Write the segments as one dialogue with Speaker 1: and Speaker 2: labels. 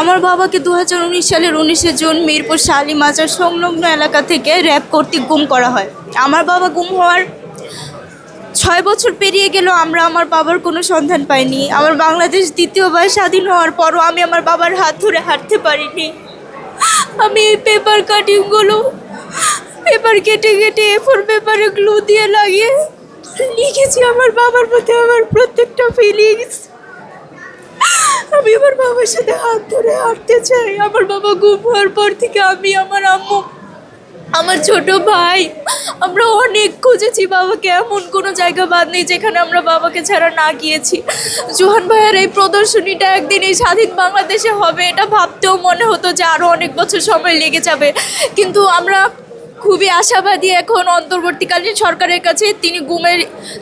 Speaker 1: আমার বাবাকে দু হাজার উনিশ সালের উনিশে জুন মিরপুর শালি মাজার সংলগ্ন এলাকা থেকে র্যাব কর্তৃক গুম করা হয়। আমার বাবা গুম হওয়ার ছয় বছর পেরিয়ে গেলেও আমরা আমার বাবার কোনো সন্ধান পাইনি। আমার বাংলাদেশ দ্বিতীয়বার স্বাধীন হওয়ার পরও আমি আমার বাবার হাত ধরে হাঁটতে পারিনি। আমি এই পেপার কাটিংগুলো, পেপার কেটে কেটে এফোর পেপারে গ্লু দিয়ে লাগিয়ে লিখেছি, আমার বাবার প্রতি আমার প্রত্যেকটা ফিলিংস আমার বাবার সাথে হাত ধরে হাঁটতে চাই আমার বাবা গুম হওয়ার পর থেকে আমি, আমার আম্মু, আমার ছোট ভাই, আমরা অনেক খুঁজেছি বাবাকে। এমন কোনো জায়গা বাদ নেই যেখানে আমরা বাবাকে ছাড়া না গিয়েছি। জোহান ভাইয়ের এই প্রদর্শনীটা একদিন এই স্বাধীন বাংলাদেশে হবে, এটা ভাবতেও মনে হতো যে আরও অনেক বছর সময় লেগে যাবে। কিন্তু আমরা খুবই আশাবাদী এখন অন্তর্বর্তীকালীন সরকারের কাছে। তিনি গুমের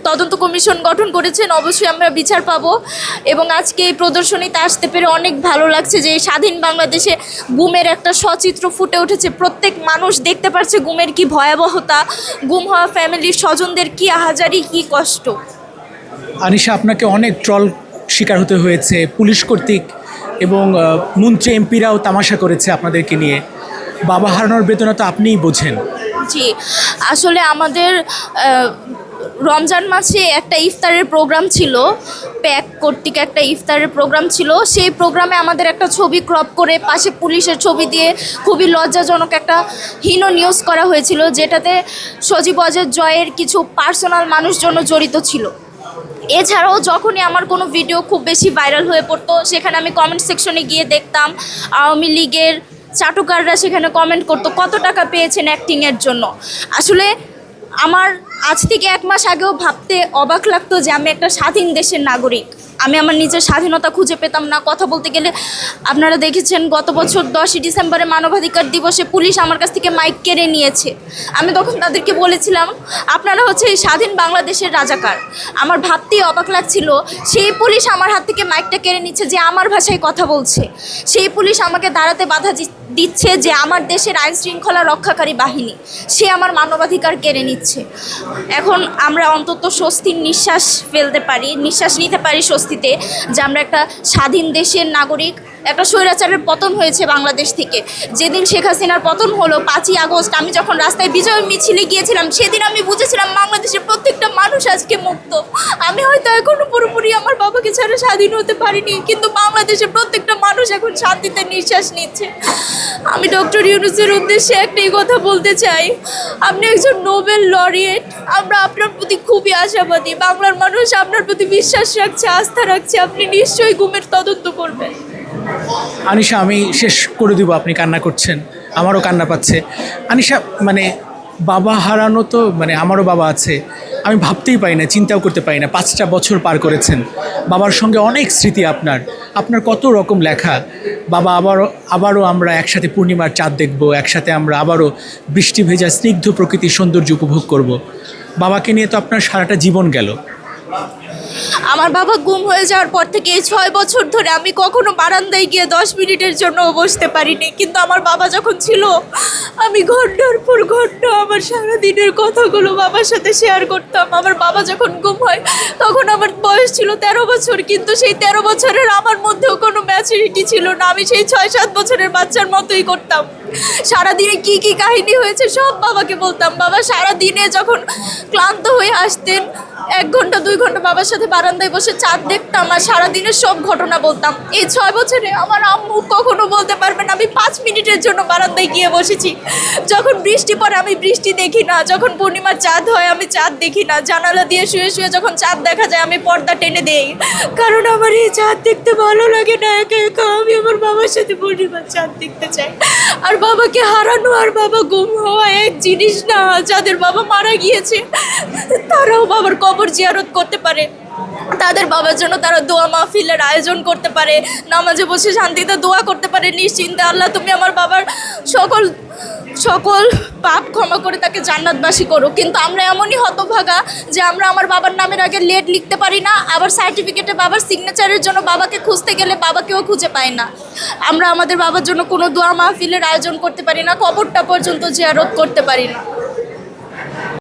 Speaker 1: তদন্ত কমিশন গঠন করেছেন, অবশ্যই আমরা বিচার পাবো। এবং আজকে এই প্রদর্শনীতে আসতে পেরে অনেক ভালো লাগছে যে স্বাধীন বাংলাদেশে গুমের একটা সচিত্র ফুটে উঠেছে। প্রত্যেক মানুষ দেখতে পারছে গুমের কি ভয়াবহতা, গুম হওয়া ফ্যামিলির স্বজনদের কি আহাজারি কি কষ্ট।
Speaker 2: আনিশা, আপনাকে অনেক ট্রল শিকার হতে হয়েছে। পুলিশ কর্তৃক এবং মন্ত্রী, এমপিরাও তামাশা করেছে আপনাদেরকে নিয়ে। বাবা হারানোর বেদনা তো আপনিই বোঝেন।
Speaker 1: জি, আসলে আমাদের রমজান মাসে একটা ইফতারের প্রোগ্রাম ছিল, প্যাক কর্তৃক একটা ইফতারের প্রোগ্রাম ছিল। সেই প্রোগ্রামে আমাদের একটা ছবি ক্রপ করে পাশে পুলিশের ছবি দিয়ে খুবই লজ্জাজনক একটা হীন নিউজ করা হয়েছিল, যেটাতে সজীব অজয় জয়ের কিছু পার্সোনাল মানুষজন জড়িত ছিল। এছাড়াও যখনই আমার কোনো ভিডিও খুব বেশি ভাইরাল হয়ে পড়তো, সেখানে আমি কমেন্ট সেকশনে গিয়ে দেখতাম, আওয়ামী লীগের চাটুকাররা সেখানে কমেন্ট করতো, কত টাকা পেয়েছেন অ্যাক্টিংয়ের জন্য। আসলে আমার আজ থেকে এক মাস আগেও ভাবতে অবাক লাগতো যে আমি একটা স্বাধীন দেশের নাগরিক। আমি আমার নিজের স্বাধীনতা খুঁজে পেতাম না। কথা বলতে গেলে আপনারা দেখেছেন গত বছর দশই ডিসেম্বরে মানবাধিকার দিবসে পুলিশ আমার কাছ থেকে মাইক কেড়ে নিয়েছে। আমি তখন তাদেরকে বলেছিলাম, আপনারা হচ্ছে স্বাধীন বাংলাদেশের রাজাকার। আমার ভাবতেই অবাক লাগছিল, সেই পুলিশ আমার হাত থেকে মাইকটা কেড়ে নিচ্ছে যে আমার ভাষায় কথা বলছে। সেই পুলিশ আমাকে দাঁড়াতে বাধা দিচ্ছে যে আমার দেশের আইন শৃঙ্খলা রক্ষাকারী বাহিনী, সে আমার মানবাধিকার কেড়ে নিচ্ছে। এখন আমরা অন্তত স্বস্তির নিঃশ্বাস ফেলতে পারি, নিঃশ্বাস নিতে পারি স্বস্তিতে যে আমরা একটা স্বাধীন দেশের নাগরিক, একটা স্বৈরাচারের পতন হয়েছে বাংলাদেশ থেকে। যেদিন শেখ হাসিনার পতন হলো পাঁচই আগস্ট, আমি যখন রাস্তায় বিজয় মিছিলে গিয়েছিলাম, সেদিন আমি বুঝেছিলাম বাংলাদেশের প্রত্যেকটা মানুষ আজকে মুক্ত। আমি হয়তো এখনও পুরোপুরি আমার বাবাকে ছাড়া স্বাধীন হতে পারিনি, কিন্তু বাংলাদেশের প্রত্যেকটা মানুষ এখন শান্তিতে নিঃশ্বাস নিচ্ছে। আমি ডক্টর ইউনুসের উদ্দেশ্যে একটাই কথা বলতে চাই। আপনি একজন নোবেল লরিয়েট। আমরা আপনার প্রতি খুবই আশাবাদী। বাংলার মানুষ আপনার প্রতি বিশ্বাস রাখছে, আস্থা রাখছে। আপনি নিশ্চয়ই গুমের তদন্ত করবেন।
Speaker 2: আনিশা, আমি শেষ করে দিব। আপনি কান্না করছেন। আমারও কান্না পাচ্ছে। আনিশা মানে বাবা হারানো তো মানে আমারও বাবা আছে। আমি ভাবতেই পারি না, চিন্তাও করতে পারি না। পাঁচটা বছর পার করেছেন। বাবার সঙ্গে অনেক স্মৃতি আপনার। আপনার কত রকম লেখা? বাবা, আবারও আবারও আমরা একসাথে পূর্ণিমার চাঁদ দেখব, একসাথে আমরা আবারও বৃষ্টি ভেজা স্নিগ্ধ প্রকৃতির সৌন্দর্য উপভোগ করব। বাবাকে নিয়ে তো আপনার সারাটা জীবন গেল।
Speaker 1: আমার বাবা গুম হয়ে যাওয়ার পর থেকে এই ছয় বছর ধরে আমি কখনো বারান্দায় গিয়ে দশ মিনিটের জন্য বসতে পারিনি। কিন্তু আমার বাবা যখন ছিল, আমি ঘণ্টার পর ঘণ্টা আমার সারাদিনের কথাগুলো বাবার সাথে শেয়ার করতাম। আমার বাবা যখন গুম হয়, তখন আমার বয়স ছিল তেরো বছর, কিন্তু সেই তেরো বছরের আমার মধ্যেও কোনো ম্যাচুরিটি ছিল না। আমি সেই ছয় সাত বছরের বাচ্চার মতোই করতাম। সারাদিনে কি কি কাহিনী হয়েছে সব বাবাকে বলতাম। বাবা সারাদিনে যখন ক্লান্ত হয়ে আসতেন এক ঘণ্টা, দুই ঘণ্টা বাবার সাথে বারান্দায় বসে চাঁদ দেখতাম আর সারাদিনের সব ঘটনা বলতাম। এই ছয় বছরে আমার আম্মু কখনো বলতে পারবে না, আমি পাঁচ মিনিটের জন্য বারান্দায় গিয়ে বসেছি। যখন বৃষ্টি পড়ে, আমি বৃষ্টি দেখি না। যখন পূর্ণিমার চাঁদ হয়, আমি চাঁদ দেখি না। জানালা দিয়ে শুয়ে শুয়ে যখন চাঁদ দেখা যায়, আমি পর্দা টেনে দেই। কারণ আমার এই চাঁদ দেখতে ভালো লাগে না, একা একা। আমি আমার বাবার সাথে পূর্ণিমার চাঁদ দেখতে চাই। আর বাবাকে হারানো আর বাবা গুম হওয়া এক জিনিস না, যাদের বাবা মারা গিয়েছে, তারাও বাবার কবর জিয়ারত করতে পারে, তাদের বাবার জন্য তারা দোয়া মাহফিলের আয়োজন করতে পারে, নামাজে বসে শান্তিতে দোয়া করতে পারে, নিশ্চিন্তে আল্লাহ তুমি আমার বাবার সকল সকল পাপ ক্ষমা করে তাকে জান্নাতবাসী করো। কিন্তু আমরা এমনই হতভাগা যে আমরা আমার বাবার নামের আগে লেট লিখতে পারি না, আবার সার্টিফিকেটে বাবার সিগনেচারের জন্য বাবাকে খুঁজতে গেলে বাবাকেও খুঁজে পাই না। আমরা আমাদের বাবার জন্য কোনো দোয়া মাহফিলের আয়োজন করতে পারি না, কবরটা পর্যন্ত জিয়ারত করতে পারি না।